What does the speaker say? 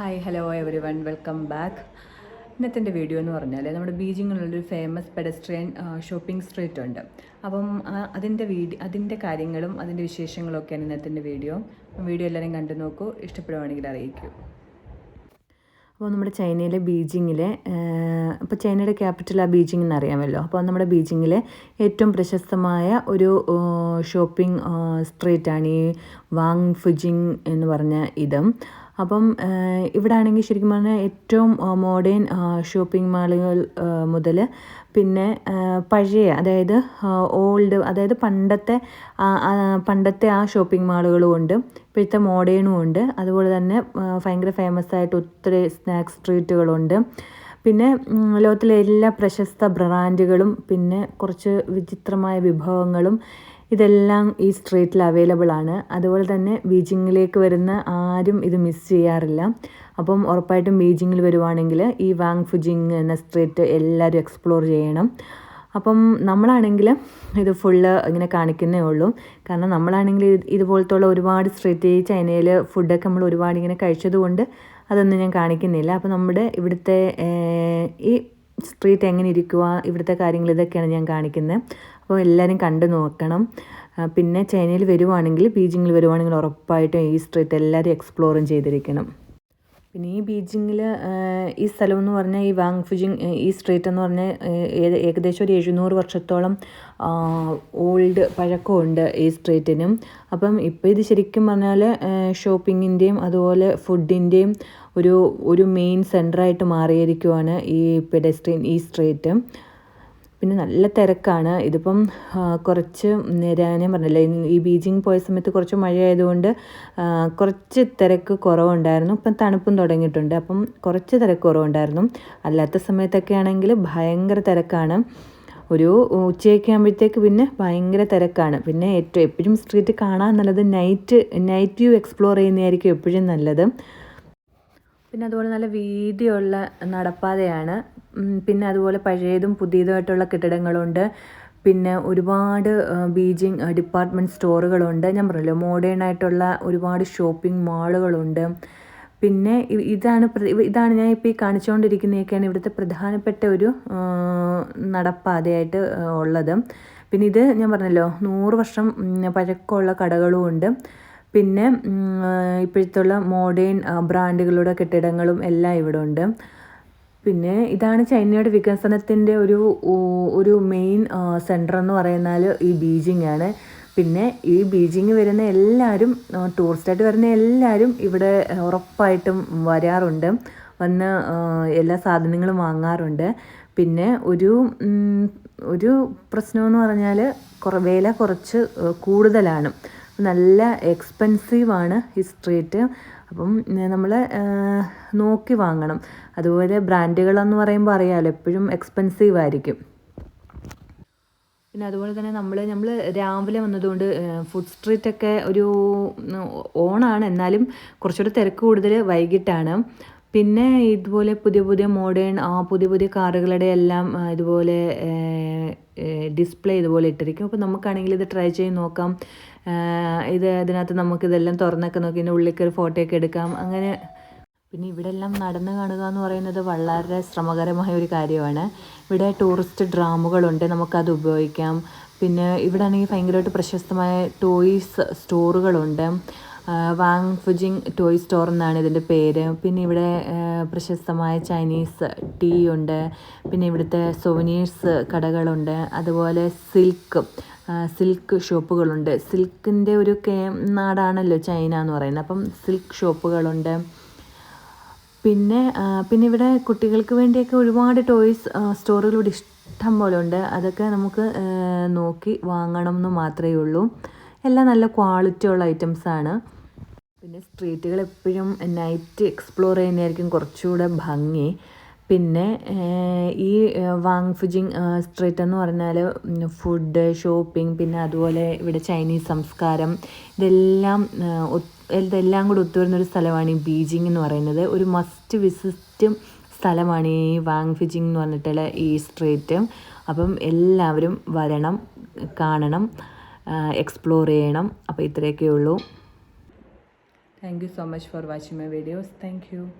Hi hello everyone welcome back ഇന്നത്തെ video എന്ന് പറഞ്ഞാൽ നമ്മുടെ ബീജിങ്ങിലുള്ളൊരു ഫേമസ് പെഡസ്ട്രിയൻ ഷോപ്പിംഗ് സ്ട്രീറ്റ് ഉണ്ട്. അപ്പം അതിന്റെ വീഡിയോ അതിന്റെ കാര്യങ്ങളും അതിന്റെ വിശേഷങ്ങളൊക്കെയാണ് ഇന്നത്തെ വീഡിയോ വീഡിയോ എല്ലാവരും കണ്ടു നോക്കൂ. ഇഷ്ടപ്പെടുവാണെങ്കിൽ അറിയിക്കൂ. അപ്പോൾ നമ്മുടെ ചൈനയിലെ ബീജിങ്ങിലെ ഇപ്പോൾ ചൈനയുടെ ക്യാപിറ്റൽ ആ ബീജിംഗ് എന്നറിയാമല്ലോ. അപ്പോൾ നമ്മുടെ ബീജിങ്ങിലെ ഏറ്റവും പ്രശസ്തമായ ഒരു ഷോപ്പിംഗ് സ്ട്രീറ്റാണ് ഈ വാങ് ഫുജിങ് എന്ന് പറഞ്ഞ ഇതും. അപ്പം ഇവിടെ ആണെങ്കിൽ ശരിക്കും പറഞ്ഞാൽ ഏറ്റവും മോഡേൺ ഷോപ്പിംഗ് മാളുകൾ മുതൽ പിന്നെ പഴയ അതായത് ഓൾഡ് അതായത് പണ്ടത്തെ പണ്ടത്തെ ആ ഷോപ്പിംഗ് മാളുകളും ഉണ്ട്. ഇപ്പോഴത്തെ മോഡേണും ഉണ്ട്. അതുപോലെ തന്നെ ഭയങ്കര ഫേമസ് ആയിട്ട് ഒത്തിരി സ്നാക്സ് സ്ട്രീറ്റുകളുണ്ട് പിന്നെ ലോകത്തിലെ എല്ലാ പ്രശസ്ത ബ്രാൻഡുകളും പിന്നെ കുറച്ച് വിചിത്രമായ വിഭവങ്ങളും ഇതെല്ലാം ഈ സ്ട്രീറ്റിൽ അവൈലബിൾ ആണ്. അതുപോലെ തന്നെ ബീജിങ്ങിലേക്ക് വരുന്ന ആരും ഇത് മിസ് ചെയ്യാറില്ല. അപ്പം ഉറപ്പായിട്ടും ബീജിങ്ങിൽ വരുവാണെങ്കിൽ ഈ വാങ് ഫുജിങ് എന്ന സ്ട്രീറ്റ് എല്ലാവരും എക്സ്പ്ലോർ ചെയ്യണം. അപ്പം നമ്മളാണെങ്കിൽ ഇത് ഫുള്ള് ഇങ്ങനെ കാണിക്കുന്നേ ഉള്ളൂ. കാരണം നമ്മളാണെങ്കിൽ ഇതുപോലത്തുള്ള ഒരുപാട് സ്ട്രീറ്റ് ചൈനയിൽ ഫുഡൊക്കെ നമ്മൾ ഒരുപാട് ഇങ്ങനെ കഴിച്ചതുകൊണ്ട് അതൊന്നും ഞാൻ കാണിക്കുന്നില്ല. അപ്പോൾ നമ്മുടെ ഇവിടുത്തെ ഈ സ്ട്രീറ്റ് എങ്ങനെ ഇരിക്കുക ഇവിടുത്തെ കാര്യങ്ങൾ ഇതൊക്കെയാണ് ഞാൻ കാണിക്കുന്നത്. അപ്പോൾ എല്ലാവരും കണ്ടു നോക്കണം. പിന്നെ ചൈനയിൽ വരുവാണെങ്കിൽ ബീജിങ്ങിൽ വരുവാണെങ്കിൽ ഉറപ്പായിട്ടും ഈ സ്ട്രീറ്റ് എല്ലാവരും എക്സ്പ്ലോറും ചെയ്തിരിക്കണം. പിന്നെ ഈ ബീജിങ്ങിൽ ഈ സ്ഥലം എന്ന് പറഞ്ഞാൽ ഈ വാങ് ഫുജിങ് ഈ സ്ട്രീറ്റ് എന്ന് പറഞ്ഞാൽ ഏകദേശം ഒരു എഴുന്നൂറ് വർഷത്തോളം ഓൾഡ് പഴക്കമുണ്ട് ഈ സ്ട്രീറ്റിനും. അപ്പം ഇപ്പോൾ ഇത് ശരിക്കും പറഞ്ഞാൽ ഷോപ്പിങ്ങിന്റെയും അതുപോലെ ഫുഡിന്റെയും ഒരു ഒരു മെയിൻ സെന്ററായിട്ട് മാറിയിരിക്കുവാണ് ഈ പെഡസ്ട്രീൻ ഈ സ്ട്രീറ്റ്. പിന്നെ നല്ല തിരക്കാണ്. ഇതിപ്പം കുറച്ച് നേരം പറഞ്ഞില്ലേ ഈ ബീജിങ് പോയ സമയത്ത് കുറച്ച് മഴയായതുകൊണ്ട് കുറച്ച് തിരക്ക് കുറവുണ്ടായിരുന്നു. ഇപ്പം തണുപ്പും തുടങ്ങിയിട്ടുണ്ട്. അപ്പം കുറച്ച് തിരക്ക് കുറവുണ്ടായിരുന്നു. അല്ലാത്ത സമയത്തൊക്കെ ആണെങ്കിൽ ഭയങ്കര തിരക്കാണ്. ഒരു ഉച്ചയൊക്കെ ആകുമ്പോഴത്തേക്ക് പിന്നെ ഭയങ്കര തിരക്കാണ്. പിന്നെ ഏറ്റവും എപ്പോഴും സ്ട്രീറ്റ് കാണാൻ നല്ലത് നൈറ്റ് നൈറ്റ് വ്യൂ എക്സ്പ്ലോർ ചെയ്യുന്നതായിരിക്കും എപ്പോഴും നല്ലത്. പിന്നെ അതുപോലെ നല്ല വീതിയുള്ള നടപ്പാതയാണ്. പിന്നെ അതുപോലെ പഴയതും പുതിയതുമായിട്ടുള്ള കെട്ടിടങ്ങളുണ്ട്. പിന്നെ ഒരുപാട് ബീജിങ് ഡിപ്പാർട്ട്മെന്റ് സ്റ്റോറുകളുണ്ട് ഞാൻ പറഞ്ഞല്ലോ മോഡേൺ ആയിട്ടുള്ള ഒരുപാട് ഷോപ്പിംഗ് മാളുകളുണ്ട് പിന്നെ ഇതാണ് ഇതാണ് ഞാൻ ഇപ്പോൾ ഈ കാണിച്ചുകൊണ്ടിരിക്കുന്നതൊക്കെയാണ് ഇവിടുത്തെ പ്രധാനപ്പെട്ട ഒരു നടപ്പാതയായിട്ട് ഉള്ളത്. പിന്നെ ഇത് ഞാൻ പറഞ്ഞല്ലോ നൂറ് വർഷം പഴക്കമുള്ള കടകളും ഉണ്ട്. പിന്നെ ഇപ്പോഴത്തുള്ള മോഡേൺ ബ്രാൻഡുകളുടെ കെട്ടിടങ്ങളും എല്ലാം ഇവിടെ ഉണ്ട് പിന്നെ ഇതാണ് ചൈനയുടെ വികസനത്തിന്റെ ഒരു ഒരു മെയിൻ സെന്റർ എന്ന് പറയുന്നാൽ ഈ ബീജിംഗ് ആണ്. പിന്നെ ഈ ബീജിംഗ് വരുന്ന എല്ലാവരും ടൂറിസ്റ്റായിട്ട് വരുന്ന എല്ലാവരും ഇവിടെ ഉറപ്പായിട്ടും വരാറുണ്ട്. വന്ന് എല്ലാ സാധനങ്ങളും വാങ്ങാറുണ്ട്. പിന്നെ ഒരു ഒരു പ്രശ്നമെന്ന് പറഞ്ഞാൽ കുറ വില കുറച്ച് കൂടുതലാണ്. നല്ല എക്സ്പെൻസീവാണ് ഈ അപ്പം നമ്മൾ നോക്കി വാങ്ങണം. അതുപോലെ ബ്രാൻഡുകളെന്ന് പറയുമ്പോൾ അറിയാമല്ലോ എപ്പോഴും എക്സ്പെൻസീവ് ആയിരിക്കും. പിന്നെ അതുപോലെ തന്നെ നമ്മൾ നമ്മൾ രാവിലെ വന്നതുകൊണ്ട് ഫുഡ് സ്ട്രീറ്റൊക്കെ ഒരു ഓണാണ്. എന്നാലും കുറച്ചുകൂടെ തിരക്ക് കൂടുതൽ വൈകിട്ടാണ്. പിന്നെ ഇതുപോലെ പുതിയ പുതിയ മോഡേൺ പുതിയ പുതിയ കാറുകളുടെ എല്ലാം ഇതുപോലെ ഡിസ്പ്ലേ ഇതുപോലെ ഇട്ടിരിക്കും. അപ്പോൾ നമുക്കാണെങ്കിൽ ഇത് ട്രൈ ചെയ്ത് നോക്കാം. ഇത് ഇതിനകത്ത് നമുക്കിതെല്ലാം തുറന്നൊക്കെ നോക്കി ഇതിന്റെ ഉള്ളിൽ കയറി എടുക്കാം. അങ്ങനെ പിന്നെ ഇവിടെ എല്ലാം നടന്നു കാണുക എന്ന് പറയുന്നത് വളരെ ശ്രമകരമായ ഒരു കാര്യമാണ്. ഇവിടെ ടൂറിസ്റ്റ് ഡ്രാമുകളുണ്ട് നമുക്കത് ഉപയോഗിക്കാം. പിന്നെ ഇവിടെ ആണെങ്കിൽ ഭയങ്കരമായിട്ട് പ്രശസ്തമായ ടോയ്സ് സ്റ്റോറുകളുണ്ട് വാങ് ഫുജിങ് ടോയ് സ്റ്റോർ എന്നാണ് ഇതിന്റെ പേര്. പിന്നെ ഇവിടെ പ്രശസ്തമായ ചൈനീസ് ടീ ഉണ്ട്. പിന്നെ ഇവിടുത്തെ സോവനീഴ്സ് കടകളുണ്ട്. അതുപോലെ സിൽക്ക് സിൽക്ക് ഷോപ്പുകളുണ്ട്. സിൽക്കിന്റെ ഒരു കേ നാടാണല്ലോ ചൈന എന്ന് പറയുന്നത്. അപ്പം സിൽക്ക് ഷോപ്പുകളുണ്ട്. പിന്നെ പിന്നെ ഇവിടെ കുട്ടികൾക്ക് വേണ്ടിയൊക്കെ ഒരുപാട് ടോയ്സ് സ്റ്റോറുകൾ ഇവിടെ ഇഷ്ടം പോലെ ഉണ്ട്. അതൊക്കെ നമുക്ക് നോക്കി വാങ്ങണം എന്ന് മാത്രമേ ഉള്ളൂ. എല്ലാം നല്ല ക്വാളിറ്റി ഉള്ള ഐറ്റംസ് ആണ്. പിന്നെ സ്ട്രീറ്റുകൾ എപ്പോഴും നൈറ്റ് എക്സ്പ്ലോർ ചെയ്യുന്നതായിരിക്കും കുറച്ചുകൂടെ ഭംഗി. പിന്നെ ഈ വാങ് ഫുജിങ് സ്ട്രീറ്റ് എന്ന് പറഞ്ഞാൽ ഫുഡ് ഷോപ്പിംഗ് പിന്നെ അതുപോലെ ഇവിടെ ചൈനീസ് സംസ്കാരം ഇതെല്ലാം ഇതെല്ലാം കൂടെ ഇതെല്ലാം ഒരു സ്ഥലമാണ് ഈ ബീജിംഗ് എന്ന് പറയുന്നത്. ഒരു മസ്റ്റ് വിസിറ്റ് സ്ഥലമാണ് ഈ വാങ് ഫിജിങ് എന്ന് പറഞ്ഞിട്ടുള്ള ഈ സ്ട്രീറ്റ് അപ്പം എല്ലാവരും വരണം കാണണം എക്സ്പ്ലോർ ചെയ്യണം. അപ്പോൾ ഇത്രയൊക്കെ ഉള്ളൂ. Thank you so much for watching my videos. Thank you.